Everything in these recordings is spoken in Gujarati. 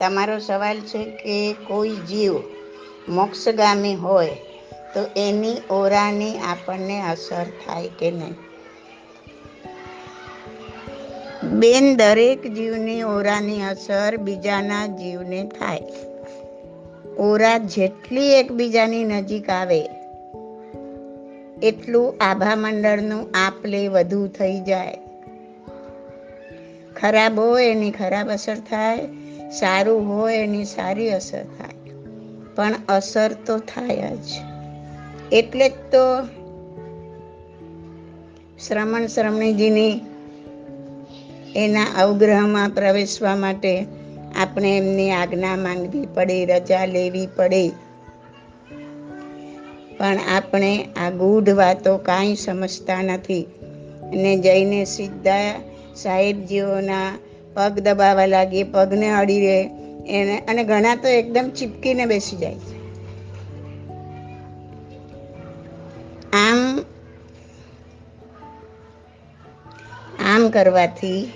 તમારો સવાલ છે કે કોઈ જીવ મોક્ષગામી હોય તો એની ઓરાની આપણને અસર થાય કે નહીં? બેન, દરેક જીવની ઓરાની અસર બીજાના જીવને થાય. ઓરા જેટલી એકબીજાની નજીક આવે, એટલું આભા મંડળનું આપ લે વધુ થઈ જાય. ખરાબ હોય એની ખરાબ અસર થાય સારું હોય એની સારી અસર થાય. પણ અસર તો થાય જ. એટલે જ તો શ્રમણ શ્રમણીજીની એના અવગ્રહમાં પ્રવેશવા માટે આપણે એમની આજ્ઞા માંગવી પડે, રજા લેવી પડે. પણ આપણે આ ગૂઢ વાતો કાંઈ સમજતા નથી. અને જઈને સીધા સાહેબજીઓના પગ દબાવવા લાગીએ પગને અડી રહે. એને, અને ઘણા તો એકદમ ચીપકીને બેસી જાય છે. આમ આમ કરવાથી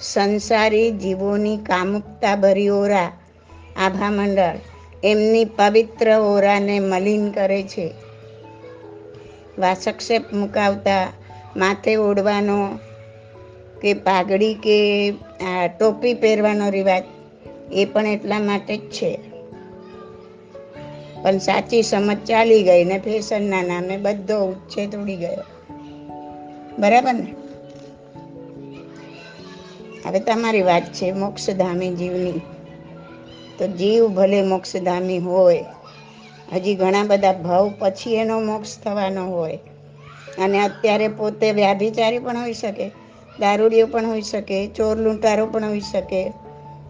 સંસારી જીવોની કામુકતા ભરી ઓરા, આભા મંડળ, એમની પવિત્ર ઓરાને મલિન કરે છે. વાસક્ષેપ મુકાવતા, માથે ઓઢવાનો કે પાઘડી કે ટોપી પહેરવાનો રિવાજ, એ પણ એટલા માટે જ છે. પણ સાચી સમજ ચાલી ગઈ ને ફેશનના નામે બધો ઉચ્છેદ ઉડી ગયો. બરાબર ને? હવે તમારી વાત છે મોક્ષધામી જીવની. તો જીવ ભલે મોક્ષધામી હોય, હજી ઘણા બધા ભાવ પછી એનો મોક્ષ થવાનો હોય. અને અત્યારે પોતે વ્યાભિચારી પણ હોઈ શકે. દારૂડિયો પણ હોઈ શકે, ચોર લૂંટારો પણ હોઈ શકે,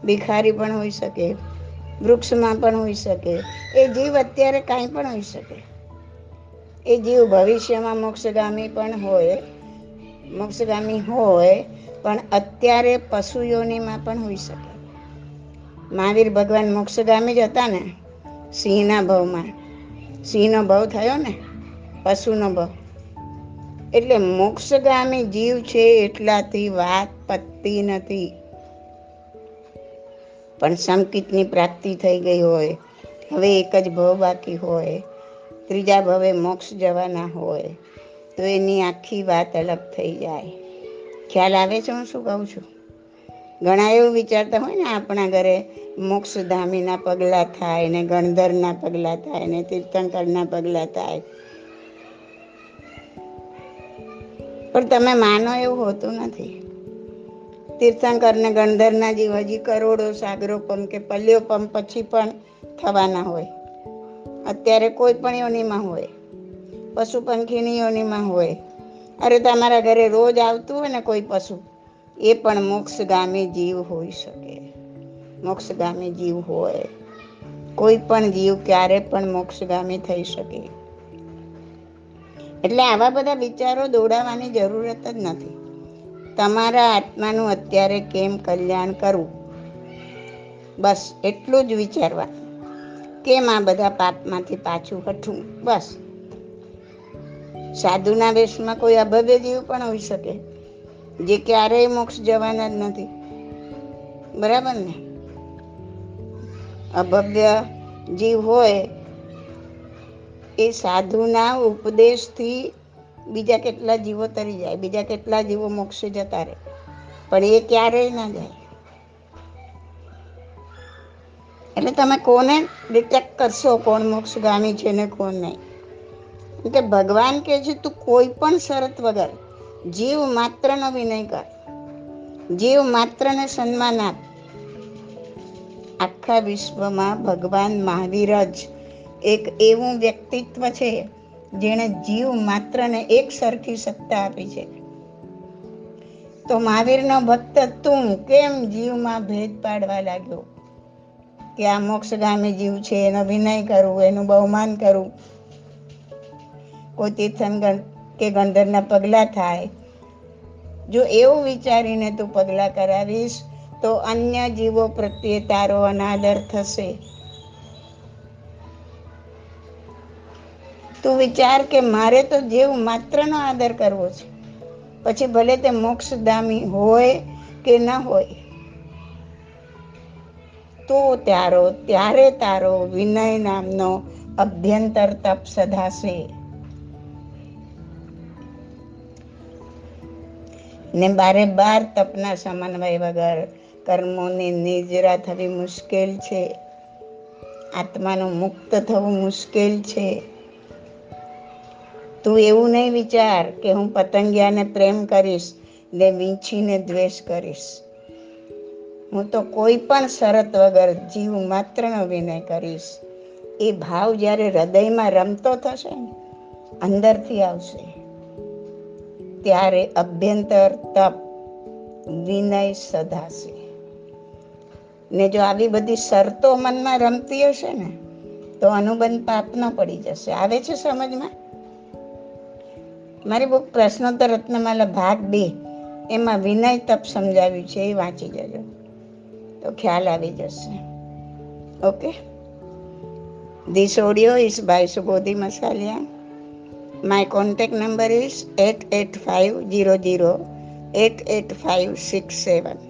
ભિખારી પણ હોઈ શકે, વૃક્ષમાં પણ હોઈ શકે. એ જીવ અત્યારે કાંઈ પણ હોઈ શકે. એ જીવ ભવિષ્યમાં મોક્ષગામી પણ હોય, મોક્ષગામી હોય, પણ અત્યારે પશુ યોનિમાં પણ હોઈ શકે. મહાવીર ભગવાન મોક્ષગામી જ હતા ને, સિંહના ભાવમાં. સિંહનો ભાવ થયો ને, પશુનો ભાવ. એટલે મોક્ષગામી જીવ છે એટલાથી વાત પતતી નથી. પણ સંકિતની પ્રાપ્તિ થઈ ગઈ હોય, હવે એક જ ભવ બાકી હોય, ત્રીજા ભવે મોક્ષ જવાના હોય, તો એની આખી વાત અલગ થઈ જાય. ખ્યાલ આવે છે હું શું કહું છું? ઘણા એવું વિચારતા હોય ને આપણા ઘરે મોક્ષધામીના પગલાં થાય ને ગણધરના પગલાં થાય ને તીર્થંકરના પગલાં થાય. પણ તમે માનો એવું હોતું નથી. તીર્થંકરને ગણધરના જીવ હજી કરોડો સાગરો પંપ કે પલ્યો પંપ પછી પણ થવાના હોય. અત્યારે કોઈ પણ યોનીમાં હોય. પશુ પંખીની યોનીમાં હોય. અરે તમારા ઘરે રોજ આવતું હોય ને કોઈ પશુ, એ પણ મોક્ષગામી જીવ હોઈ શકે. મોક્ષગામી જીવ હોય. કોઈ પણ જીવ ક્યારે પણ મોક્ષગામી થઈ શકે. એટલે આવા બધા વિચારો દોડાવવાની જરૂરત જ નથી. તમારા આત્માનું અત્યારે કેમ કલ્યાણ કરવું? બસ એટલું જ વિચારવા કેમ આ બધા પાપમાંથી પાછું હઠવું બસ. સાધુના વેશમાં કોઈ અભવ્ય જીવ પણ હોઈ શકે, જે ક્યારેય મોક્ષ જવાના જ નથી. બરાબર ને? અભવ્ય જીવ હોય એ સાધુના ઉપદેશથી બીજા કેટલા જીવો તરી જાય, બીજા કેટલા જીવો મોક્ષે જતા રહે. પણ એ ક્યારેય ના જાય. એટલે તમે કોને ડિટેક્ટ કરશો કોણ મોક્ષગામી છે ને કોણ નહીં? કે ભગવાન કહે છે, તું કોઈ પણ શરત વગર જીવ માત્રનો વિનય કર. જીવ માત્રને સન્માન આપ. આખા વિશ્વમાં ભગવાન મહાવીર જ એક એવું વ્યક્તિત્વ છે જેણે જીવ માત્રને એક સરખી સત્તા આપી છે. તો મહાવીરનો ભક્ત તું કેમ જીવમાં ભેદ પાડવા લાગ્યો? કે આ મોક્ષગામી જીવ છે, એનો વિનય કરવું એનું બહુમાન કરવું કોઈ તીર્થન કે ગંધરના પગલાં થાય? જો એવું વિચારીને તું પગલાં કરાવીશ, તો અન્ય જીવો પ્રત્યે તારો અનાદર થશે. તું વિચાર કે મારે તો જીવ માત્રનો આદર કરવો છે. પછી ભલે તે મોક્ષદામી હોય કે ન હોય, તો ત્યારો ત્યારે તારો વિનય નામનો અભ્યંતર તપ સધાશે. ને બારે બાર તપના સમન્વય વગર કર્મોની નિજરા થવી મુશ્કેલ છે. આત્માનું મુક્ત થવું મુશ્કેલ છે. તું એવું નહીં વિચાર કે હું પતંગિયાને પ્રેમ કરીશ ને વીંછીને દ્વેષ કરીશ. હું તો કોઈ પણ શરત વગર જીવ માત્રનો વિનય કરીશ. એ ભાવ જ્યારે હૃદયમાં રમતો થશે ને, અંદરથી આવશે. ત્યારે અભ્યંતર તપ, વિનય સધાશે. ને જો આવી બધી શરતો મનમાં રમતી હશે ને, તો અનુબંધ પાપ ન પડી જશે. આવે છે સમજમાં? મારી બુક પ્રશ્નોત્તર રત્નમાલા ભાગ બે, એમાં વિનય તપ સમજાવ્યું છે એ વાંચી જજો તો ખ્યાલ આવી જશે okay This audio is by Subodhi Masalia. My contact number is 88500 88567.